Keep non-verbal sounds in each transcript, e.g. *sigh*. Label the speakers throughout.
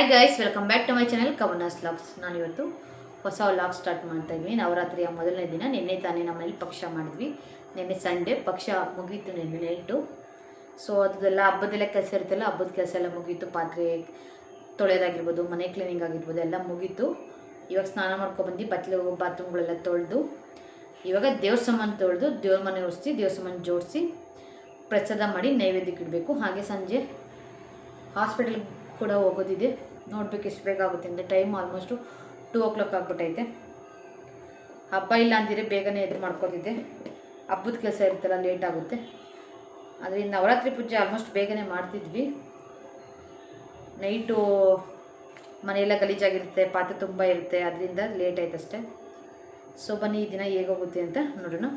Speaker 1: Hi guys welcome back to my channel Kavana's logs ನಾನು ಇವತ್ತು ಹೊಸ ಲಾಗ್ ಸ್ಟಾರ್ಟ್ ಮಾಡ್ತಾ ಇದ್ವಿ ನವರಾತ್ರಿಯ ಮೊದಲನೇ ದಿನ. ನಿನ್ನೆ ತಾನೇ ನಮ್ಮಲ್ಲಿ ಪಕ್ಷ ಮಾಡಿದ್ವಿ. ನಿನ್ನೆ ಸಂಡೇ ಪಕ್ಷ ಮುಗೀತು, ನಿನ್ನೆ ನೈಟು ಸೊ ಅದೆಲ್ಲ ಹಬ್ಬದೆಲ್ಲ ಕೆಲಸ ಇರುತ್ತಲ್ಲ, ಹಬ್ಬದ ಕೆಲಸ ಎಲ್ಲ ಮುಗೀತು. ಪಾತ್ರೆ ತೊಳೆಯೋದಾಗಿರ್ಬೋದು, ಮನೆ ಕ್ಲೀನಿಂಗ್ ಆಗಿರ್ಬೋದು, ಎಲ್ಲ ಮುಗೀತು. ಇವಾಗ ಸ್ನಾನ ಮಾಡ್ಕೊಬಂದು ಬತ್ಲು ಬಾತ್ರೂಮ್ಗಳೆಲ್ಲ ತೊಳೆದು, ಇವಾಗ ದೇವ್ರ ಸಾಮಾನು ತೊಳೆದು, ದೇವ್ರ ಮನೆ ಒರೆಸಿ ದೇವ್ರ ಸಾಮಾನು ಜೋಡಿಸಿ ಪ್ರಸಾದ ಮಾಡಿ ನೈವೇದ್ಯಕ್ಕೆ ಇಡಬೇಕು. ಹಾಗೆ ಸಂಜೆ ಹಾಸ್ಪಿಟಲ್ಗೆ ಕೂಡ ಹೋಗೋದಿದೆ. ನೋಡ್ಬೇಕು ಎಷ್ಟು ಬೇಕಾಗುತ್ತೆ ಅಂದರೆ time almost two o'clock ಆಗ್ಬಿಟ್ಟೈತೆ. ಹಬ್ಬ ಇಲ್ಲ ಅಂದಿರಿ ಬೇಗನೆ ಎದ್ದು ಮಾಡ್ಕೊತಿದ್ದೆ ಹಬ್ಬದ ಕೆಲಸ ಇರುತ್ತಲ್ಲ ಲೇಟ್ ಆಗುತ್ತೆ. ಅದರಿಂದ ನವರಾತ್ರಿ ಪೂಜೆ ಆಲ್ಮೋಸ್ಟ್ ಬೇಗನೆ ಮಾಡ್ತಿದ್ವಿ. ನೈಟು ಮನೆಯೆಲ್ಲ ಗಲೀಜಾಗಿರುತ್ತೆ, ಪಾತ್ರೆ ತುಂಬ ಇರುತ್ತೆ, ಅದರಿಂದ ಲೇಟ್ ಆಯ್ತು ಅಷ್ಟೇ. ಸೊ ಬನ್ನಿ, ಈ ದಿನ ಹೇಗೋಗುತ್ತೆ ಅಂತ ನೋಡೋಣ.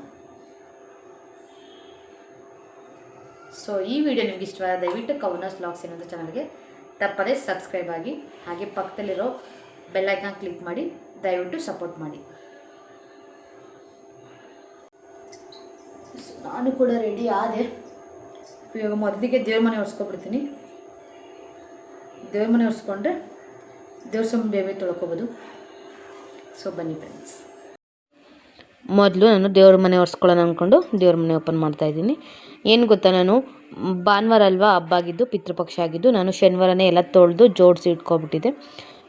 Speaker 1: ಸೊ ಈ ವಿಡಿಯೋ ನಿಮ್ಗೆ ಇಷ್ಟವಾದ ದಯವಿಟ್ಟು ಕವನಸ್ ಲಾಗ್ಸ್ ಏನಂತ ಚಾನಲ್ಗೆ ತಪ್ಪದೇ ಸಬ್ಸ್ಕ್ರೈಬ್ ಆಗಿ, ಹಾಗೆ ಪಕ್ಕದಲ್ಲಿರೋ ಬೆಲ್ ಐಕಾನ್ ಕ್ಲಿಕ್ ಮಾಡಿ, ದಯವಿಟ್ಟು ಸಪೋರ್ಟ್ ಮಾಡಿ. ನಾನು ಕೂಡ ರೆಡಿ ಆದೆ. ಇವಾಗ ಮೊದಲಿಗೆ ದೇವ್ರ ಮನೆ ಒರೆಸ್ಕೊಬಿಡ್ತೀನಿ. ದೇವ್ರ ಮನೆ ಒರೆಸ್ಕೊಂಡ್ರೆ ದೇವ್ರ ಸ್ವಾಮಿ ಬೇಬೆ ತೊಳ್ಕೊಬೋದು. ಸೊ ಬನ್ನಿ ಫ್ರೆಂಡ್ಸ್
Speaker 2: ಮೊದಲು ನಾನು ದೇವ್ರ ಮನೆ ಒರೆಸ್ಕೊಳ್ಳೋಣ ಅಂದ್ಕೊಂಡು ದೇವ್ರ ಮನೆ ಓಪನ್ ಮಾಡ್ತಾ ಇದ್ದೀನಿ. ಏನು ಗೊತ್ತಾ ನಾನು? ಭಾನುವಾರ ಅಲ್ವಾ ಹಬ್ಬ ಆಗಿದ್ದು, ಪಿತೃಪಕ್ಷ ಆಗಿದ್ದು, ನಾನು ಶನಿವಾರನೇ ಎಲ್ಲ ತೊಳೆದು ಜೋಡಿಸಿ ಇಟ್ಕೊಬಿಟ್ಟಿದ್ದೆ.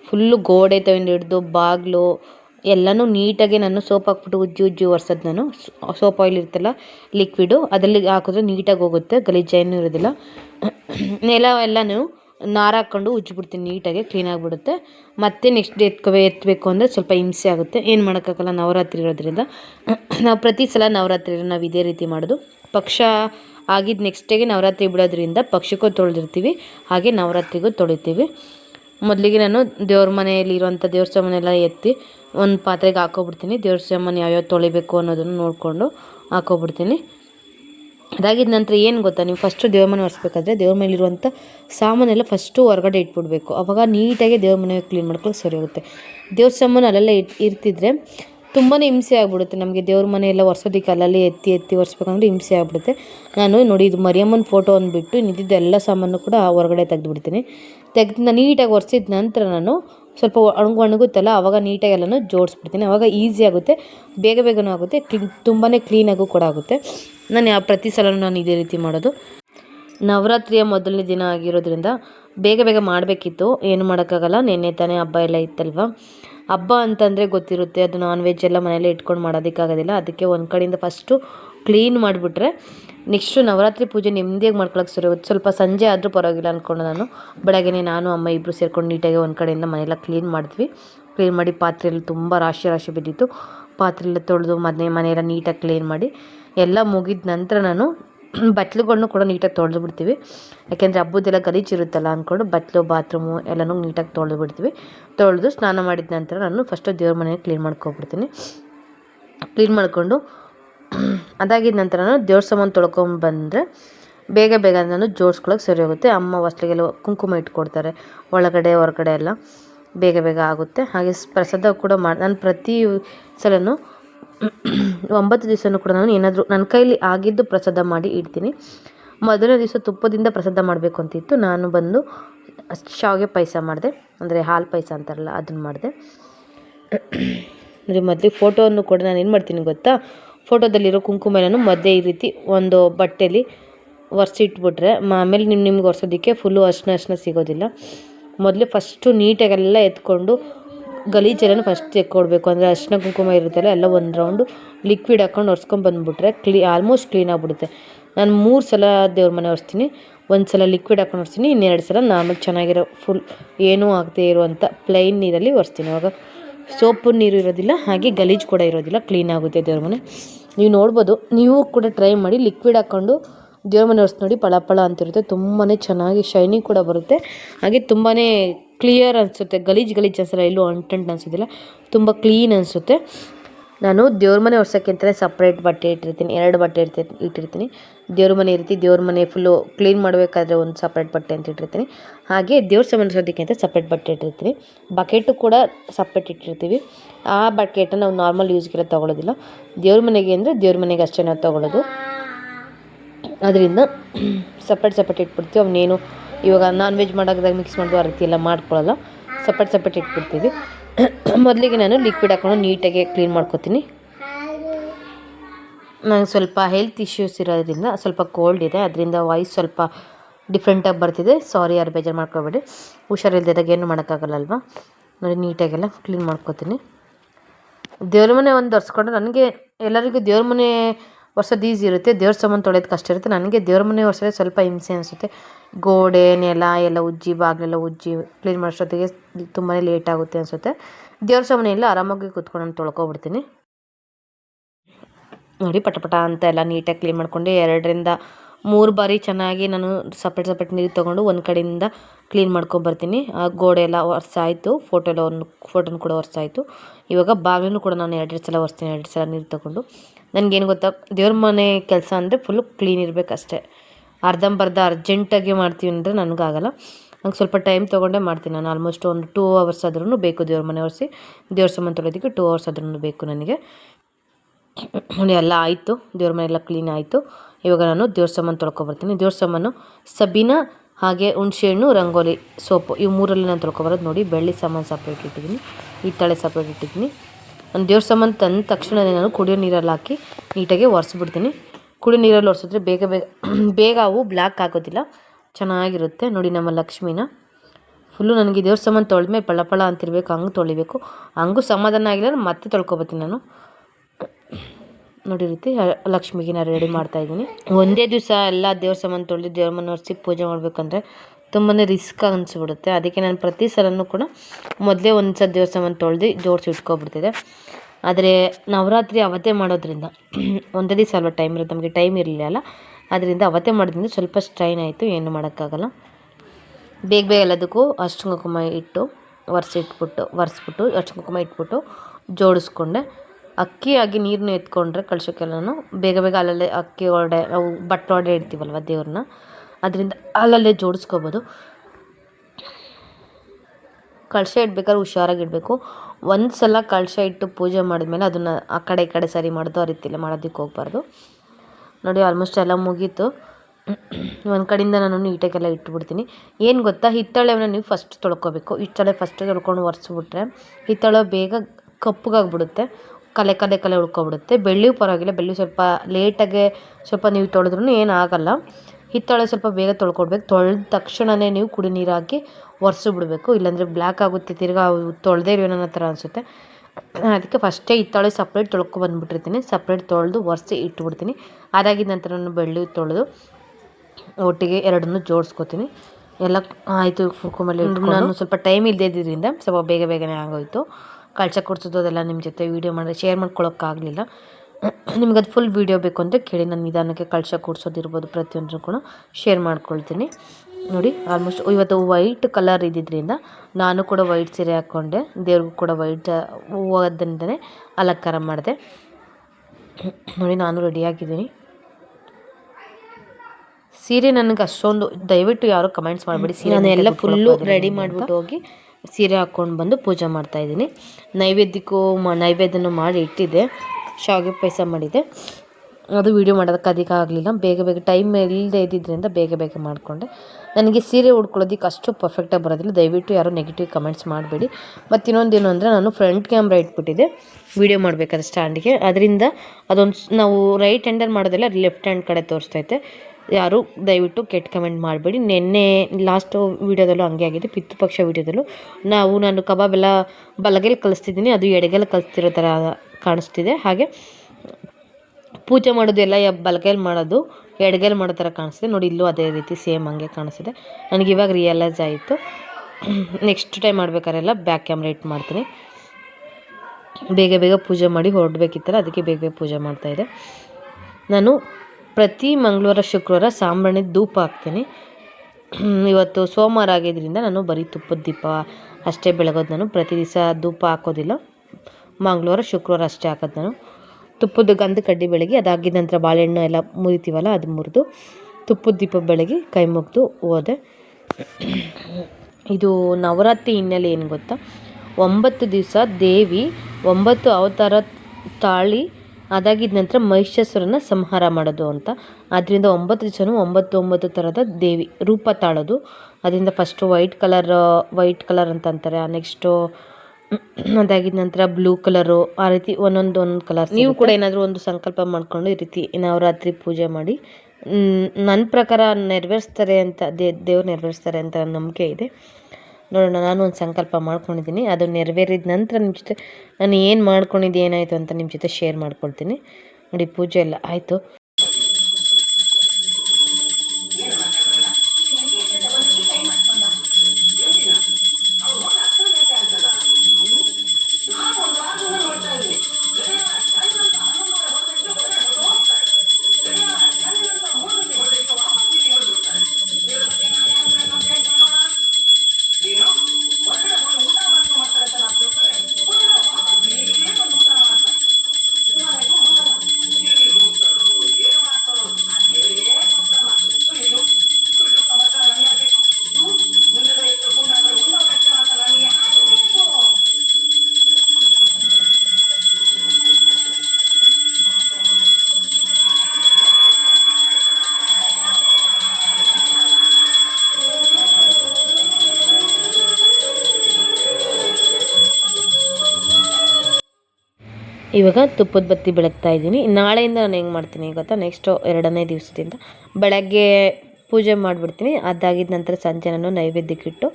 Speaker 2: ಫುಲ್ಲು ಗೋಡೆ ತಗೊಂಡು ಹಿಡ್ದು ಬಾಗಿಲು, ಎಲ್ಲನೂ ನೀಟಾಗಿ ನಾನು ಸೋಪ್ ಹಾಕ್ಬಿಟ್ಟು ಉಜ್ಜಿ ಉಜ್ಜಿ ಒರೆಸೋದು ನಾನು. ಸೋಪ್ ಆಯಿಲ್ ಇರುತ್ತಲ್ಲ ಲಿಕ್ವಿಡು ಅದರಲ್ಲಿ ಹಾಕಿದ್ರೆ ನೀಟಾಗಿ ಹೋಗುತ್ತೆ, ಗಲೀಜೇನೂ ಇರೋದಿಲ್ಲ. ನೆಲ ಎಲ್ಲನೂ ನಾರ ಹಾಕ್ಕೊಂಡು ಉಜ್ಜಿಬಿಡ್ತೀನಿ ನೀಟಾಗಿ ಕ್ಲೀನ್ ಆಗಿಬಿಡುತ್ತೆ. ಮತ್ತೆ ನೆಕ್ಸ್ಟ್ ಡೇ ಎತ್ಕೋ ಎತ್ತಬೇಕು ಅಂದರೆ ಸ್ವಲ್ಪ ಹಿಂಸೆ ಆಗುತ್ತೆ. ಏನು ಮಾಡೋಕ್ಕಾಗಲ್ಲ ನವರಾತ್ರಿ ಇರೋದ್ರಿಂದ. ನಾವು ಪ್ರತಿ ಸಲ ನವರಾತ್ರಿ ನಾವು ಇದೇ ರೀತಿ ಮಾಡೋದು. ಪಕ್ಷ ಆಗಿದ್ದು ನೆಕ್ಸ್ಟ್ ಡೇಗೆ ನವರಾತ್ರಿ ಬಿಡೋದ್ರಿಂದ ಪಕ್ಷಕ್ಕೂ ತೊಳೆದಿರ್ತೀವಿ, ಹಾಗೆ ನವರಾತ್ರಿಗೂ ತೊಳಿತೀವಿ. ಮೊದಲಿಗೆ ನಾನು ದೇವ್ರ ಮನೆಯಲ್ಲಿ ಇರುವಂಥ ದೇವ್ರ ಸಾಮಾನೆಲ್ಲ ಎತ್ತಿ ಒಂದು ಪಾತ್ರೆಗೆ ಹಾಕೋಬಿಡ್ತೀನಿ. ದೇವ್ರ ಸಾಮಾನು ಯಾವ್ಯಾವ ತೊಳಿಬೇಕು ಅನ್ನೋದನ್ನು ನೋಡಿಕೊಂಡು ಹಾಕೋಬಿಡ್ತೀನಿ. ಅದಾಗಿದ ನಂತರ ಏನು ಗೊತ್ತಾ? ನೀವು ಫಸ್ಟು ದೇವ್ರ ಮನೆ ಒರೆಸ್ಬೇಕಾದ್ರೆ ದೇವ್ರ ಮೇಲಿರುವಂಥ ಸಾಮಾನೆಲ್ಲ ಫಸ್ಟು ಹೊರಗಡೆ ಇಟ್ಬಿಡ್ಬೇಕು. ಅವಾಗ ನೀಟಾಗಿ ದೇವ್ರ ಮನೆ ಕ್ಲೀನ್ ಮಾಡ್ಕೊಳ್ಳೋಕೆ ಸರಿ ಹೋಗುತ್ತೆ. ದೇವ್ರ ಸಾಮಾನು ಅಲ್ಲೆಲ್ಲ ಇರ್ತಿದ್ರೆ ತುಂಬಾ ಹಿಂಸೆ ಆಗ್ಬಿಡುತ್ತೆ. ನಮಗೆ ದೇವ್ರ ಮನೆ ಎಲ್ಲ ಒರೆಸೋದಕ್ಕೆ ಅಲ್ಲಲ್ಲಿ ಎತ್ತಿ ಎತ್ತಿ ಒರೆಸ್ಬೇಕಂದ್ರೆ ಹಿಂಸೆ ಆಗ್ಬಿಡುತ್ತೆ. ನಾನು ನೋಡಿ ಇದು ಮರಿಯಮ್ಮನ ಫೋಟೋ ಅಂದ್ಬಿಟ್ಟು ನಿಂತಿದ್ದ ಎಲ್ಲ ಸಾಮಾನು ಕೂಡ ಹೊರಗಡೆ ತೆಗೆದುಬಿಡ್ತೀನಿ. ತೆಗೆದು ನೀಟಾಗಿ ಒರೆಸಿದ ನಂತರ ನಾನು ಸ್ವಲ್ಪ ಒಣಗು ಒಣಗುತ್ತಲ್ಲ ಆವಾಗ ನೀಟಾಗಿ ಎಲ್ಲನೂ ಜೋಡಿಸ್ಬಿಡ್ತೀನಿ. ಆವಾಗ ಈಸಿ ಆಗುತ್ತೆ. ಬೇಗ ಬೇಗನೂ ಆಗುತ್ತೆ. ಕ್ಲೀನ್ ತುಂಬಾ ಕ್ಲೀನಾಗೂ ಕೂಡ ಆಗುತ್ತೆ. ನಾನು ಯಾವ, ಪ್ರತಿ ಸಲನೂ ನಾನು ಇದೇ ರೀತಿ ಮಾಡೋದು. ನವರಾತ್ರಿಯ ಮೊದಲನೇ ದಿನ ಆಗಿರೋದ್ರಿಂದ ಬೇಗ ಬೇಗ ಮಾಡಬೇಕಿತ್ತು. ಏನು ಮಾಡೋಕ್ಕಾಗಲ್ಲ. ನೆನ್ನೆ ತಾನೇ ಹಬ್ಬ ಎಲ್ಲ ಇತ್ತಲ್ವ? ಹಬ್ಬ ಅಂತಂದರೆ ಗೊತ್ತಿರುತ್ತೆ. ಅದು ನಾನ್ ವೆಜ್ ಎಲ್ಲ ಮನೇಲಿ ಇಟ್ಕೊಂಡು ಮಾಡೋದಕ್ಕಾಗೋದಿಲ್ಲ. ಅದಕ್ಕೆ ಒಂದು ಕಡೆಯಿಂದ ಫಸ್ಟು ಕ್ಲೀನ್ ಮಾಡಿಬಿಟ್ರೆ ನೆಕ್ಸ್ಟು ನವರಾತ್ರಿ ಪೂಜೆ ನೆಮ್ಮದಿಯಾಗಿ ಮಾಡ್ಕೊಳಕ್ಕೆ ಸರಿ ಸ್ವಲ್ಪ ಸಂಜೆ ಆದರೂ ಪರವಾಗಿಲ್ಲ ಅಂದ್ಕೊಂಡು ನಾನು. ಬೆಳಗ್ಗೆ ನಾನು, ಅಮ್ಮ ಇಬ್ಬರು ಸೇರ್ಕೊಂಡು ನೀಟಾಗಿ ಒಂದು ಕಡೆಯಿಂದ ಮನೆಯೆಲ್ಲ ಕ್ಲೀನ್ ಮಾಡಿದ್ವಿ. ಕ್ಲೀನ್ ಮಾಡಿ ಪಾತ್ರೆಯಲ್ಲಿ ತುಂಬ ರಾಶಿ ರಾಶಿ ಬಿದ್ದಿತ್ತು. ಪಾತ್ರೆಲ್ಲ ತೊಳೆದು ಮನೆ, ಮನೆಯೆಲ್ಲ ನೀಟಾಗಿ ಕ್ಲೀನ್ ಮಾಡಿ ಎಲ್ಲ ಮುಗಿದ ನಂತರ ನಾನು *clears throat* ಬಟ್ಲುಗಳನ್ನು ಕೂಡ ನೀಟಾಗಿ ತೊಳೆದು ಬಿಡ್ತೀವಿ. ಯಾಕೆಂದರೆ ಹಬ್ಬದೆಲ್ಲ ಗಲೀಜಿರುತ್ತಲ್ಲ ಅಂದ್ಕೊಂಡು ಬಟ್ಲು ಬಾತ್ರೂಮು ಎಲ್ಲನೂ ನೀಟಾಗಿ ತೊಳೆದು ಬಿಡ್ತೀವಿ. ತೊಳೆದು ಸ್ನಾನ ಮಾಡಿದ ನಂತರ ನಾನು ಫಸ್ಟು ದೇವ್ರ ಮನೆ ಕ್ಲೀನ್ ಮಾಡ್ಕೊಬಿಡ್ತೀನಿ. ಕ್ಲೀನ್ ಮಾಡಿಕೊಂಡು ಅದಾಗಿದ ನಂತರ ದೇವ್ರ ಸಾಮಾನು ತೊಳ್ಕೊಂಬಂದರೆ ಬೇಗ ಬೇಗ ನಾನು ಜೋಡಿಸ್ಕೊಳ್ಳೋಕೆ ಸರಿ ಹೋಗುತ್ತೆ. ಅಮ್ಮ ಹೊಸ್ಲಿಗೆಲ್ಲ ಕುಂಕುಮ ಇಟ್ಕೊಡ್ತಾರೆ, ಒಳಗಡೆ, ಹೊರಗಡೆ ಎಲ್ಲ ಬೇಗ ಬೇಗ ಆಗುತ್ತೆ. ಹಾಗೆ ಪ್ರಸಾದ ಕೂಡ ಮಾಡಿ ನಾನು ಪ್ರತಿ ಸಲನೂ ಒಂಬತ್ತು ದಿವಸನೂ ಕೂಡ ನಾನು ಏನಾದರೂ ನನ್ನ ಕೈಲಿ ಆಗಿದ್ದು ಪ್ರಸಾದ ಮಾಡಿ ಇಡ್ತೀನಿ. ಮೊದಲನೇ ದಿವಸ ತುಪ್ಪದಿಂದ ಪ್ರಸಾದ ಮಾಡಬೇಕು ಅಂತಿತ್ತು. ನಾನು ಬಂದು ಶಾವಿಗೆ ಪಾಯಸ ಮಾಡಿದೆ. ಅಂದರೆ ಹಾಲು ಪಾಯಸ ಅಂತಾರಲ್ಲ ಅದನ್ನು ಮಾಡಿದೆ. ಅಂದರೆ ಮೊದಲಿಗೆ ಫೋಟೋವನ್ನು ಕೂಡ ನಾನು ಏನು ಮಾಡ್ತೀನಿ ಗೊತ್ತಾ? ಫೋಟೋದಲ್ಲಿರೋ ಕುಂಕುಮ ನಾನು ಮಧ್ಯೆ ಈ ರೀತಿ ಒಂದು ಬಟ್ಟೆಲಿ ಒರೆಸಿಟ್ಬಿಟ್ರೆ ಆಮೇಲೆ ನಿಮ್ಮ ನಿಮ್ಗೆ ಒರೆಸೋದಕ್ಕೆ ಫುಲ್ಲು ಅರ್ಶಿನ ಅರ್ಶಿನ ಸಿಗೋದಿಲ್ಲ. ಮೊದಲು ಫಸ್ಟು ನೀಟಾಗೆಲ್ಲ ಎತ್ಕೊಂಡು ಗಲೀಜೆಲ್ಲ ಫಸ್ಟ್ ತೆಕ್ಕೊಡ್ಬೇಕು ಅಂದರೆ ಅರ್ಶಿನ, ಕುಂಕುಮ ಇರುತ್ತಲ್ಲ, ಎಲ್ಲ ಒಂದು ರೌಂಡು ಲಿಕ್ವಿಡ್ ಹಾಕ್ಕೊಂಡು ಒರೆಸ್ಕೊಂಡು ಬಂದುಬಿಟ್ರೆ ಕ್ಲೀ ಆಲ್ಮೋಸ್ಟ್ ಕ್ಲೀನ್ ಆಗಿಬಿಡುತ್ತೆ. ನಾನು ಮೂರು ಸಲ ದೇವ್ರ ಮನೆ ಒರೆಸ್ತೀನಿ, ಒಂದು ಸಲ ಲಿಕ್ವಿಡ್ ಹಾಕೊಂಡು ಒರೆಸ್ತೀನಿ, ಇನ್ನೆರಡು ಸಲ ನಾರ್ಮಲ್ ಚೆನ್ನಾಗಿರೋ ಫುಲ್ ಏನೂ ಆಗದೇ ಇರುವಂಥ ಪ್ಲೈನ್ ನೀರಲ್ಲಿ ಒರೆಸ್ತೀನಿ. ಅವಾಗ ಸೋಪು ನೀರು ಇರೋದಿಲ್ಲ, ಹಾಗೆ ಗಲೀಜು ಕೂಡ ಇರೋದಿಲ್ಲ ಕ್ಲೀನ್ ಆಗುತ್ತೆ ದೇವ್ರ ಮನೆ ನೀವು ನೋಡ್ಬೋದು, ನೀವು ಕೂಡ ಟ್ರೈ ಮಾಡಿ ಲಿಕ್ವಿಡ್ ಹಾಕ್ಕೊಂಡು ದೇವ್ರ ಮನೆ ಒರೆಸಿ ನೋಡಿ ಪಳ ಪಳ ಅಂತಿರುತ್ತೆ ತುಂಬಾ ಚೆನ್ನಾಗಿ ಶೈನಿಂಗ್ ಕೂಡ ಬರುತ್ತೆ. ಹಾಗೆ ತುಂಬಾ ಕ್ಲಿಯರ್ ಅನಿಸುತ್ತೆ, ಗಲೀಜು ಗಲೀಜು ಅನ್ಸಲ್ಲ, ಎಲ್ಲೂ ಅಂಟಂಟು ಅನಿಸೋದಿಲ್ಲ, ತುಂಬ ಕ್ಲೀನ್ ಅನಿಸುತ್ತೆ. ನಾನು ದೇವ್ರ ಮನೆ ಒರ್ಸೋಕ್ಕೆ ಅಂತಲೇ ಸಪ್ರೇಟ್ ಬಟ್ಟೆ ಇಟ್ಟಿರ್ತೀನಿ, ಎರಡು ಬಟ್ಟೆ ಇರ್ತಿ ಇಟ್ಟಿರ್ತೀನಿ. ದೇವ್ರ ಮನೆ ಇರ್ತಿ, ದೇವ್ರ ಮನೆ ಫುಲ್ಲು ಕ್ಲೀನ್ ಮಾಡಬೇಕಾದ್ರೆ ಒಂದು ಸಪ್ರೇಟ್ ಬಟ್ಟೆ ಅಂತ ಇಟ್ಟಿರ್ತೀನಿ. ಹಾಗೆ ದೇವ್ರ ಸಾಮಾನು ಒರ್ಸೋದಕ್ಕೆ ಅಂತ ಸಪ್ರೇಟ್ ಬಟ್ಟೆ ಇಟ್ಟಿರ್ತೀನಿ. ಬಕೆಟು ಕೂಡ ಸಪ್ರೇಟ್ ಇಟ್ಟಿರ್ತೀವಿ. ಆ ಬಕೆಟನ್ನು ನಾವು ನಾರ್ಮಲ್ ಯೂಸ್ಗೆಲ್ಲ ತೊಗೊಳೋದಿಲ್ಲ. ದೇವ್ರ ಮನೆಗೆ ಅಂದರೆ ದೇವ್ರ ಮನೆಗೆ ಅಷ್ಟೇ ನಾವು ತೊಗೊಳೋದು. ಅದರಿಂದ ಸಪ್ರೇಟ್ ಸಪ್ರೇಟ್ ಇಟ್ಬಿಡ್ತೀವಿ. ಅವನೇನು ಇವಾಗ ನಾನ್ ವೆಜ್ ಮಾಡೋದಾಗ ಮಿಕ್ಸ್ ಮಾಡೋದು ಆ ರೀತಿ ಎಲ್ಲ ಮಾಡ್ಕೊಳ್ಳಲ್ಲ ಸಪ್ರೇಟ್ ಸಪ್ರೇಟ್ ಇಟ್ಬಿಡ್ತೀವಿ. ಮೊದಲಿಗೆ ನಾನು ಲಿಕ್ವಿಡ್ ಹಾಕೊಂಡು ನೀಟಾಗಿ ಕ್ಲೀನ್ ಮಾಡ್ಕೊತೀನಿ. ನನಗೆ ಸ್ವಲ್ಪ ಹೆಲ್ತ್ ಇಶ್ಯೂಸ್ ಇರೋದ್ರಿಂದ ಸ್ವಲ್ಪ ಕೋಲ್ಡ್ ಇದೆ. ಅದರಿಂದ ವಾಯ್ಸ್ ಸ್ವಲ್ಪ ಡಿಫ್ರೆಂಟಾಗಿ ಬರ್ತಿದೆ. ಸಾರಿ ಯಾರು ಬೇಜಾರು ಮಾಡ್ಕೋಬೇಡಿ. ಹುಷಾರಿಲ್ದಿದ್ದಾಗ ಏನು ಮಾಡೋಕ್ಕಾಗಲ್ಲಲ್ವ ನೋಡಿ, ನೀಟಾಗೆಲ್ಲ ಕ್ಲೀನ್ ಮಾಡ್ಕೋತೀನಿ. ದೇವ್ರ ಮನೆ ಒಂದು ಒರೆಸ್ಕೊಂಡ್ರೆ ನನಗೆ ಎಲ್ಲರಿಗೂ ದೇವ್ರ ಮನೆ ಒರ್ಸೋದು ಈಸಿ ಇರುತ್ತೆ, ದೇವ್ರ ಸಾಮಾನು ತೊಳೆಯೋದು ಕಷ್ಟ ಇರುತ್ತೆ. ನನಗೆ ದೇವ್ರ ಮನೆ ಒರ್ಸೋದೇ ಸ್ವಲ್ಪ ಹಿಂಸೆ ಅನಿಸುತ್ತೆ. ಗೋಡೆ, ನೆಲ ಎಲ್ಲ ಉಜ್ಜಿ, ಬಾಗಿಲೆಲ್ಲ ಉಜ್ಜಿ ಕ್ಲೀನ್ ಮಾಡೋಷ್ಟೊತ್ತಿಗೆ ತುಂಬಾ ಲೇಟ್ ಆಗುತ್ತೆ ಅನಿಸುತ್ತೆ. ದೇವ್ರ ಸಾಮಾನು ಎಲ್ಲ ಆರಾಮಾಗಿ ಕೂತ್ಕೊಂಡು ನಾನು ತೊಳ್ಕೊಬಿಡ್ತೀನಿ. ನೋಡಿ ಪಟಪಟ ಪಟ ಅಂತ ಎಲ್ಲ ನೀಟಾಗಿ ಕ್ಲೀನ್ ಮಾಡ್ಕೊಂಡು ಎರಡರಿಂದ ಮೂರು ಬಾರಿ ಚೆನ್ನಾಗಿ ನಾನು ಸಪ್ರೇಟ್ ಸಪ್ರೇಟ್ ನೀರು ತೊಗೊಂಡು ಒಂದು ಕಡೆಯಿಂದ ಕ್ಲೀನ್ ಮಾಡ್ಕೊಂಬರ್ತೀನಿ ಆ ಗೋಡೆ ಎಲ್ಲ ಒರೆಸಾಯಿತು ಫೋಟೋ ಎಲ್ಲ ಒಂದು ಫೋಟೋನ ಕೂಡ ಒರೆಸಾಯಿತು. ಇವಾಗ ಬಾಗಿಲೂ ಕೂಡ ನಾನು ಎರಡೆರಡು ಸಲ ಒರೆಸ್ತೀನಿ ಎರಡು ಸಲ ನೀರು ತೊಗೊಂಡು. ನನಗೇನು ಗೊತ್ತಾ? ದೇವ್ರ ಮನೆ ಕೆಲಸ ಅಂದರೆ ಫುಲ್ಲು ಕ್ಲೀನ್ ಇರಬೇಕಷ್ಟೆ. ಅರ್ಧಂಬರ್ಧ ಅರ್ಜೆಂಟಾಗಿ ಮಾಡ್ತೀವಿ ಅಂದರೆ ನನಗಾಗಲ್ಲ. ನಂಗೆ ಸ್ವಲ್ಪ ಟೈಮ್ ತೊಗೊಂಡೇ ಮಾಡ್ತೀನಿ ನಾನು. ಆಲ್ಮೋಸ್ಟ್ ಒಂದು ಟೂ ಅವರ್ಸ್ ಆದ್ರೂ ಬೇಕು ದೇವ್ರ ಮನೆ ಒರೆಸಿ. ದೇವ್ರ ಸಾಮಾನು ತೊಳೆಯೋದಕ್ಕೆ ಟೂ ಅವರ್ಸ್ ಆದ್ರೂ ಬೇಕು ನನಗೆ. ಎಲ್ಲ ಆಯಿತು. ದೇವ್ರ ಮನೆ ಎಲ್ಲ ಕ್ಲೀನ್ ಆಯಿತು. ಇವಾಗ ನಾನು ದೇವ್ರ ಸಾಮಾನು ತೊಳ್ಕೊಬರ್ತೀನಿ ದೇವ್ರ ಸಾಮಾನು ಸಬೀನ ಹಾಗೆ ಹುಣಸೆಹಣ್ಣು, ರಂಗೋಲಿ, ಸೋಪು, ಇವು ಮೂರಲ್ಲಿ ನಾನು ತೊಳ್ಕೊಬರೋದು ನೋಡಿ. ಬೆಳ್ಳಿ ಸಾಮಾನು ಸಪ್ರೇಟ್ ಇಟ್ಟಿದ್ದೀನಿ ಹಿತ್ತಾಳೆ ಸಪ್ರೇಟ್ ಇಟ್ಟಿದ್ದೀನಿ ನಾನು ದೇವ್ರ ಸಾಮಾನು ತಂದ ತಕ್ಷಣವೇ ನಾನು ಕುಡಿಯೋ ನೀರಲ್ಲಿ ಹಾಕಿ ನೀಟಾಗಿ ಒರೆಸ್ಬಿಡ್ತೀನಿ. ಕುಡಿಯೋ ನೀರಲ್ಲಿ ಒರೆಸಿದ್ರೆ ಬೇಗ ಬೇಗ *clears throat* ಬೇಗ ಅವು ಬ್ಲ್ಯಾಕ್ ಆಗೋದಿಲ್ಲ. ಚೆನ್ನಾಗಿರುತ್ತೆ. ನೋಡಿ ನಮ್ಮ ಲಕ್ಷ್ಮಿನ. ಫುಲ್ಲು ನನಗೆ ದೇವ್ರ ಸಾಮಾನು ತೊಳೆದ್ಮೇಲೆ ಪಳ ಪಳ ಅಂತಿರ್ಬೇಕು, ಹಂಗೆ ತೊಳಿಬೇಕು. ಹಂಗೂ ಸಮಾಧಾನ ಆಗಿಲ್ಲ ಮತ್ತೆ ತೊಳ್ಕೊಬತ್ತೀನಿ ನಾನು. *clears throat* ನೋಡಿ ರೀತಿ ಲಕ್ಷ್ಮಿಗೆ ನಾನು ರೆಡಿ ಮಾಡ್ತಾ ಇದ್ದೀನಿ. ಒಂದೇ ದಿವಸ ಎಲ್ಲ ದೇವ್ರ ಸಾಮಾನು ತೊಳೆದು ದೇವ್ರ ಮನೆ ಒರೆಸಿ ಪೂಜೆ ಮಾಡಬೇಕಂದ್ರೆ ತುಂಬಾ ರಿಸ್ಕ್ ಅನಿಸ್ಬಿಡುತ್ತೆ. ಅದಕ್ಕೆ ನಾನು ಪ್ರತಿ ಸಲನೂ ಕೂಡ ಮೊದಲೇ ಒಂದು ಸಲ ದೇವಸ್ಥಾನವನ್ನು ತೊಳೆದು ಜೋಡಿಸಿ ಇಟ್ಕೊಬಿಡ್ತಿದ್ದೆ. ಆದರೆ ನವರಾತ್ರಿ ಅವತ್ತೇ ಮಾಡೋದ್ರಿಂದ *clears throat* ಒಂದೇ ದಿವಸ ಅಲ್ವ ಟೈಮ್ ಇರೋದು? ನಮಗೆ ಟೈಮ್ ಇರಲಿಲ್ಲ ಅಲ್ಲ. ಅದರಿಂದ ಅವತ್ತೇ ಮಾಡೋದ್ರಿಂದ ಸ್ವಲ್ಪ ಸ್ಟ್ರೈನ್ ಆಯಿತು, ಏನು ಮಾಡೋಕ್ಕಾಗಲ್ಲ. ಬೇಗ ಬೇಗ ಎಲ್ಲದಕ್ಕೂ ಅಷ್ಟು ಕುಂಕುಮ ಇಟ್ಟು ಒರೆಸಿಟ್ಬಿಟ್ಟು ಒರೆಸ್ಬಿಟ್ಟು ಅಷ್ಟು ಕುಂಕುಮ ಇಟ್ಬಿಟ್ಟು ಜೋಡಿಸ್ಕೊಂಡೆ. ಅಕ್ಕಿ ಆಗಿ ನೀರನ್ನ ಎತ್ಕೊಂಡ್ರೆ ಕಳ್ಸೋಕ್ಕೆಲ್ಲನೂ ಬೇಗ ಬೇಗ ಅಲ್ಲಲ್ಲೇ ಅಕ್ಕಿ ಒಡೆ ನಾವು ಬಟ್ಟೆ ಒಡೆ ಇಡ್ತೀವಲ್ವ ದೇವ್ರನ್ನ? ಅದರಿಂದ ಅಲ್ಲಲ್ಲೇ ಜೋಡಿಸ್ಕೋಬೋದು. ಕಳಶ ಇಡ್ಬೇಕಾದ್ರೆ ಹುಷಾರಾಗಿ ಇಡಬೇಕು. ಒಂದು ಸಲ ಕಳಶ ಇಟ್ಟು ಪೂಜೆ ಮಾಡಿದ್ಮೇಲೆ ಅದನ್ನು ಆ ಕಡೆ ಈ ಕಡೆ ಸರಿ ಮಾಡೋದು ಆ ರೀತಿಯಲ್ಲ ಮಾಡೋದಕ್ಕೆ ಹೋಗ್ಬಾರ್ದು. ನೋಡಿ ಆಲ್ಮೋಸ್ಟ್ ಎಲ್ಲ ಮುಗೀತು. ಒಂದು ಕಡೆಯಿಂದ ನಾನು ನೀಟಾಗೆಲ್ಲ ಇಟ್ಬಿಡ್ತೀನಿ. ಏನು ಗೊತ್ತಾ ಹಿತ್ತಾಳೆವನ್ನ ನೀವು ಫಸ್ಟ್ ತೊಳ್ಕೊಬೇಕು. ಹಿತ್ತಾಳೆ ಫಸ್ಟ್ ತೊಳ್ಕೊಂಡು ಒರೆಸ್ಬಿಟ್ರೆ ಹಿತ್ತಾಳೆ ಬೇಗ ಕಪ್ಪಗಾಗ್ಬಿಡುತ್ತೆ. ಕಲೆ ಕಲೆ ಕಲೆ ಉಳ್ಕೊಬಿಡುತ್ತೆ. ಬೆಳ್ಳಿ ಪರವಾಗಿಲ್ಲ, ಬೆಳ್ಳಿ ಸ್ವಲ್ಪ ಲೇಟಾಗೆ ಸ್ವಲ್ಪ ನೀವು ತೊಳೆದ್ರೂ ಏನಾಗಲ್ಲ. ಹಿತ್ತಾಳೆ ಸ್ವಲ್ಪ ಬೇಗ ತೊಳ್ಕೊಡ್ಬೇಕು. ತೊಳೆದ ತಕ್ಷಣವೇ ನೀವು ಕುಡಿ ನೀರು ಹಾಕಿ ಒರೆಸಿಬಿಡ್ಬೇಕು ಇಲ್ಲಾಂದರೆ ಬ್ಲ್ಯಾಕ್ ಆಗುತ್ತೆ. ತಿರ್ಗಾ ಅವು ತೊಳೆದೇ ಇರೋ ಅನ್ನೋ ಥರ ಅನಿಸುತ್ತೆ. ಅದಕ್ಕೆ ಫಸ್ಟೇ ಹಿತ್ತಾಳೆ ಸಪ್ರೇಟ್ ತೊಳ್ಕೊ ಬಂದುಬಿಟ್ಟಿರ್ತೀನಿ. ಸಪ್ರೇಟ್ ತೊಳೆದು ಒರೆಸಿ ಇಟ್ಬಿಡ್ತೀನಿ. ಅದಾಗಿದ್ದ ನಂತರ ನಾನು ಬೆಳ್ಳಿ ತೊಳೆದು ಒಟ್ಟಿಗೆ ಎರಡನ್ನೂ ಜೋಡಿಸ್ಕೊತೀನಿ. ಎಲ್ಲ ಆಯಿತು ಕುರ್ಕೊಂಬಲ್ಲಿ ನಾನು ಸ್ವಲ್ಪ ಟೈಮ್ ಇಲ್ಲದೇ ಇದ್ದಿದ್ದರಿಂದ ಸ್ವಲ್ಪ ಬೇಗ ಬೇಗನೆ ಆಗೋಯಿತು. ಕಳ್ಸಕ್ಕೆ ಕೊಡ್ಸೋದು ಅದೆಲ್ಲ ನಿಮ್ಮ ಜೊತೆ ವೀಡಿಯೋ ಮಾಡಿ ಶೇರ್ ಮಾಡ್ಕೊಳಕ್ಕಾಗಲಿಲ್ಲ. ನಿಮ್ಗೆ ಅದು ಫುಲ್ ವೀಡಿಯೋ ಬೇಕು ಅಂದರೆ ಕೇಳಿ. ನಾನು ನಿಧಾನಕ್ಕೆ ಕಳಶ ಕೂಡ್ಸೋದಿರ್ಬೋದು ಪ್ರತಿಯೊಂದನ್ನು ಕೂಡ. ಶೇರ್ ಮಾಡ್ಕೊಳ್ತೀನಿ. ನೋಡಿ ಆಲ್ಮೋಸ್ಟ್ ಇವತ್ತು ವೈಟ್ ಕಲರ್ ಇದ್ದಿದ್ದರಿಂದ ನಾನು ಕೂಡ ವೈಟ್ ಸೀರೆ ಹಾಕ್ಕೊಂಡೆ ದೇವ್ರಿಗೂ ಕೂಡ ವೈಟ್ ಹೂವದಿಂದನೇ ಅಲಂಕಾರ ಮಾಡಿದೆ. ನೋಡಿ ನಾನು ರೆಡಿಯಾಗಿದ್ದೀನಿ ಸೀರೆ ನನಗೆ ಅಷ್ಟೊಂದು ದಯವಿಟ್ಟು ಯಾರು ಕಮೆಂಟ್ಸ್ ಮಾಡಬೇಡಿ. ಸೀರೆ ನಾನು ಎಲ್ಲ ಫುಲ್ಲು ರೆಡಿ ಮಾಡಿಬಿಟ್ಟು ಹೋಗಿ ಸೀರೆ ಹಾಕ್ಕೊಂಡು ಬಂದು ಪೂಜೆ ಮಾಡ್ತಾಯಿದ್ದೀನಿ ನೈವೇದ್ಯಕ್ಕೂ ಮ ನೈವೇದ್ಯನೂ ಮಾಡಿ ಇಟ್ಟಿದ್ದೆ. ಶಾವಿಗೆ ಪಾಯಸ ಮಾಡಿದ್ದೆ. ಅದು ವೀಡಿಯೋ ಮಾಡೋದಕ್ಕೆ ಅದಕ್ಕೆ ಆಗಲಿಲ್ಲ. ಬೇಗ ಬೇಗ ಟೈಮ್ ಇಲ್ಲದೆ ಇದ್ದಿದ್ದರಿಂದ ಬೇಗ ಬೇಗ ಮಾಡಿಕೊಂಡೆ. ನನಗೆ ಸೀರೆ ಉಡ್ಕೊಳ್ಳೋದಕ್ಕೆ ಅಷ್ಟು ಪರ್ಫೆಕ್ಟಾಗಿ ಬರೋದಿಲ್ಲ. ದಯವಿಟ್ಟು ಯಾರು ನೆಗೆಟಿವ್ ಕಮೆಂಟ್ಸ್ ಮಾಡಬೇಡಿ. ಮತ್ತು ಇನ್ನೊಂದೇನು ಅಂದರೆ ನಾನು ಫ್ರಂಟ್ ಕ್ಯಾಮ್ರಾ ಇಟ್ಬಿಟ್ಟಿದ್ದೆ. ವೀಡಿಯೋ ಮಾಡಬೇಕಾದ್ರೆ ಸ್ಟ್ಯಾಂಡಿಗೆ ಅದರಿಂದ ಅದೊಂದು ನಾವು ರೈಟ್ ಹ್ಯಾಂಡಲ್ಲಿ ಮಾಡೋದೆಲ್ಲ ಲೆಫ್ಟ್ ಹ್ಯಾಂಡ್ ಕಡೆ ತೋರಿಸ್ತೈತೆ ಯಾರು ದಯವಿಟ್ಟು ಕೆಟ್ಟ ಕಮೆಂಟ್ ಮಾಡಬೇಡಿ. ನಿನ್ನೆ ಲಾಸ್ಟ್ ವೀಡಿಯೋದಲ್ಲೂ ಹಂಗೆ ಆಗಿದೆ. ಪಿತೃಪಕ್ಷ ವೀಡಿಯೋದಲ್ಲೂ ನಾವು ನಾನು ಕಬಾಬೆಲ್ಲ ಬಲಗೈಲಿ ಕಲಿಸ್ತಿದ್ದೀನಿ. ಅದು ಎಡಗೈಲಿ ಕಲಿಸ್ತಿರೋ ಥರ ಕಾಣಿಸ್ತಿದೆ. ಹಾಗೆ ಪೂಜೆ ಮಾಡೋದು ಎಲ್ಲ ಬಲಗೈಲಿ ಮಾಡೋದು, ಎಡಗೈಲಿ ಮಾಡೋ ಥರ ಕಾಣಿಸ್ತಿದೆ. ನೋಡಿ ಇಲ್ಲೂ ಅದೇ ರೀತಿ ಸೇಮ್ ಹಂಗೆ ಕಾಣಿಸ್ತಿದೆ. ನನಗೆ ಇವಾಗ ರಿಯಲೈಸ್ ಆಯಿತು. ನೆಕ್ಸ್ಟ್ ಟೈಮ್ ಮಾಡ್ಬೇಕಾರೆಲ್ಲ ಬ್ಯಾಕ್ ಕ್ಯಾಮ್ರಾ ಇಟ್ಟು ಮಾಡ್ತೀನಿ. ಬೇಗ ಬೇಗ ಪೂಜೆ ಮಾಡಿ ಹೊರಡ್ಬೇಕಿತ್ತಲ್ಲ, ಅದಕ್ಕೆ ಬೇಗ ಬೇಗ ಪೂಜೆ ಮಾಡ್ತಾಯಿದ್ದೆ ನಾನು ಪ್ರತಿ ಮಂಗಳವಾರ, ಶುಕ್ರವಾರ ಸಾಂಬ್ರಾಣಿ ಧೂಪ ಹಾಕ್ತೀನಿ. *clears throat* ಇವತ್ತು ಸೋಮವಾರ ಆಗಿದ್ದರಿಂದ ನಾನು ಬರೀ ತುಪ್ಪದ ದೀಪ ಅಷ್ಟೇ ಬೆಳಗೋದು. ನಾನು ಪ್ರತಿ ದಿವಸ ಧೂಪ ಹಾಕೋದಿಲ್ಲ. ಮಂಗಳವಾರ, ಶುಕ್ರವಾರ ಅಷ್ಟೇ ಹಾಕೋದು ನಾನು. ತುಪ್ಪದ ಗಂಧ ಕಡ್ಡಿ ಬೆಳಗ್ಗೆ ಅದಾಗಿದ ನಂತರ ಬಾಳೆಹಣ್ಣು ಎಲ್ಲ ಮುರಿತೀವಲ್ಲ, ಅದು ಮುರಿದು ತುಪ್ಪದ ದೀಪ ಬೆಳಗ್ಗೆ ಕೈ ಮುಗಿದು ಹೋದೆ. ಇದು ನವರಾತ್ರಿ ಹಿನ್ನೆಲೆ ಏನು ಗೊತ್ತಾ? ಒಂಬತ್ತು ದಿವಸ ದೇವಿ, ಒಂಬತ್ತು ಅವತಾರ ತಾಳಿ ಅದಾಗಿದ್ದ ನಂತರ ಮಹಿಷಾಸುರನ ಸಂಹಾರ ಮಾಡೋದು ಅಂತ. ಅದರಿಂದ ಒಂಬತ್ತು ದಿವಸನೂ ಒಂಬತ್ತು ಒಂಬತ್ತು ಥರದ ದೇವಿ ರೂಪ ತಾಳೋದು. ಅದರಿಂದ first white colour white colour ಅಂತ ಅಂತಾರೆ. ನೆಕ್ಸ್ಟು ಅದಾಗಿದ ನಂತರ ಬ್ಲೂ ಕಲರು ಆ ರೀತಿ ಒಂದೊಂದು ಒಂದೊಂದು ಕಲರ್ ನೀವು ಕೂಡ ಏನಾದರೂ ಒಂದು ಸಂಕಲ್ಪ ಮಾಡಿಕೊಂಡು ಈ ರೀತಿ ನವರಾತ್ರಿ ಪೂಜೆ ಮಾಡಿ. ನನ್ನ ಪ್ರಕಾರ ನೆರವೇರಿಸ್ತಾರೆ ಅಂತ ದೇ ದೇವ್ರು ನೆರವೇರಿಸ್ತಾರೆ ಅಂತ ನಂಬಿಕೆ ಇದೆ. ನೋಡೋಣ ನಾನು ಒಂದು ಸಂಕಲ್ಪ ಮಾಡ್ಕೊಂಡಿದ್ದೀನಿ. ಅದು ನೆರವೇರಿದ ನಂತರ ನಿಮ್ಮ ಜೊತೆ ನಾನು ಏನು ಮಾಡ್ಕೊಂಡಿದ್ದೆ ಏನಾಯಿತು ಅಂತ ನಿಮ್ಮ ಜೊತೆ ಶೇರ್ ಮಾಡ್ಕೊಳ್ತೀನಿ. ನೋಡಿ ಪೂಜೆ ಎಲ್ಲ ಆಯಿತು. ಇವಾಗ ತುಪ್ಪದ ಬತ್ತಿ ಬೆಳಗ್ತಾ ಇದ್ದೀನಿ. ನಾಳೆಯಿಂದ ನಾನು ಹೆಂಗೆ ಮಾಡ್ತೀನಿ ಗೊತ್ತಾ? ನೆಕ್ಸ್ಟು ಎರಡನೇ ದಿವಸದಿಂದ ಬೆಳಗ್ಗೆ ಪೂಜೆ ಮಾಡಿಬಿಡ್ತೀನಿ. ಅದಾಗಿದ್ದ ನಂತರ ಸಂಜೆ ನಾನು ನೈವೇದ್ಯಕ್ಕಿಟ್ಟು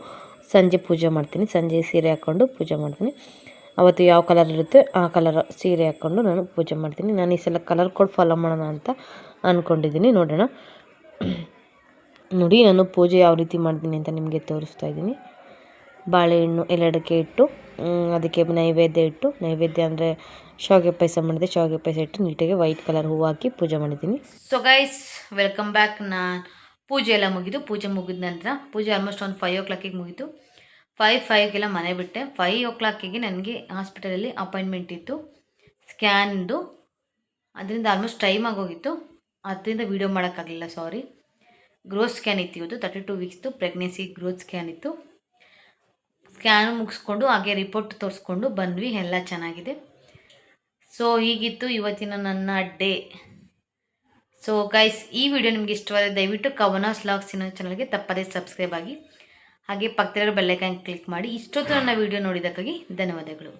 Speaker 2: ಸಂಜೆ ಪೂಜೆ ಮಾಡ್ತೀನಿ. ಸಂಜೆ ಸೀರೆ ಹಾಕ್ಕೊಂಡು ಪೂಜೆ ಮಾಡ್ತೀನಿ. ಅವತ್ತು ಯಾವ ಕಲರ್ ಇರುತ್ತೆ ಆ ಕಲರ್ ಸೀರೆ ಹಾಕ್ಕೊಂಡು ನಾನು ಪೂಜೆ ಮಾಡ್ತೀನಿ. ನಾನು ಈ ಸಲ ಕಲರ್ ಕೋಡ್ ಫಾಲೋ ಮಾಡೋಣ ಅಂತ ಅಂದ್ಕೊಂಡಿದ್ದೀನಿ ನೋಡೋಣ. ನೋಡಿ, ನಾನು ಪೂಜೆ ಯಾವ ರೀತಿ ಮಾಡ್ತೀನಿ ಅಂತ ನಿಮಗೆ ತೋರಿಸ್ತಾ ಇದ್ದೀನಿ. ಬಾಳೆಹಣ್ಣು ಎಲ್ಲಡಕ್ಕೆ ಇಟ್ಟು ಅದಕ್ಕೆ ನೈವೇದ್ಯ ಇಟ್ಟು, ನೈವೇದ್ಯ ಅಂದರೆ ಶಾವಿಗೆ ಪಾಯಸ ಮಾಡಿದೆ. ಶಾವಿಗೆ ಪಾಯಸ ಇಟ್ಟು ನೀಟಾಗಿ ವೈಟ್ ಕಲರ್ ಹೂವು ಹಾಕಿ ಪೂಜೆ ಮಾಡಿದ್ದೀನಿ.
Speaker 1: ಸೊ ಗೈಸ್ ವೆಲ್ಕಮ್ ಬ್ಯಾಕ್ ನಾನು ಪೂಜೆ ಎಲ್ಲ ಮುಗಿದು, ಪೂಜೆ ಮುಗಿದ ನಂತರ ಪೂಜೆ ಆಲ್ಮೋಸ್ಟ್ ಒಂದು ಫೈವ್ ಓ ಕ್ಲಾಕಿಗೆ ಮುಗಿತು. ಫೈವ್ ಫೈವ್ಗೆಲ್ಲ ಮನೆ ಬಿಟ್ಟೆ. ಫೈವ್ ಓ ಕ್ಲಾಕಿಗೆ ನನಗೆ ಹಾಸ್ಪಿಟಲಲ್ಲಿ ಅಪಾಯಿಂಟ್ಮೆಂಟ್ ಇತ್ತು. ಸ್ಕ್ಯಾನ್ದು ಅದರಿಂದ ಆಲ್ಮೋಸ್ಟ್ ಟೈಮ್ ಆಗೋಗಿತ್ತು. ಅದರಿಂದ ವೀಡಿಯೋ ಮಾಡೋಕ್ಕಾಗಲಿಲ್ಲ ಸಾರಿ ಗ್ರೋತ್ ಸ್ಕ್ಯಾನ್ ಇತ್ತು ಇವತ್ತು ತರ್ಟಿ ಟು ವೀಕ್ಸ್ದು ಪ್ರೆಗ್ನೆನ್ಸಿ ಗ್ರೋತ್ ಸ್ಕ್ಯಾನ್ ಇತ್ತು. ಸ್ಕ್ಯಾನ್ ಮುಗಿಸ್ಕೊಂಡು, ಹಾಗೆ ರಿಪೋರ್ಟ್ ತೋರಿಸ್ಕೊಂಡು ಬಂದ್ವಿ. ಎಲ್ಲ ಚೆನ್ನಾಗಿದೆ. ಸೊ ಹೀಗಿತ್ತು ಇವತ್ತಿನ ನನ್ನ ಡೇ ಸೊ ಗೈಸ್ ಈ ವಿಡಿಯೋ ನಿಮಗೆ ಇಷ್ಟವಾದರೆ ದಯವಿಟ್ಟು ಕವನಾಸ್ ಲಾಗ್ಸ್ ಇನ್ನೊಂದು ಚಾನಲ್ಗೆ ತಪ್ಪದೇ ಸಬ್ಸ್ಕ್ರೈಬ್ ಆಗಿ, ಹಾಗೆ ಪಕ್ಕದಲ್ಲಿರೋ ಬೆಲ್ಲೈಕನ್ ಕ್ಲಿಕ್ ಮಾಡಿ, ಇಷ್ಟೊತ್ತು ನನ್ನ ವಿಡಿಯೋ ನೋಡಿದ್ದಕ್ಕಾಗಿ ಧನ್ಯವಾದಗಳು.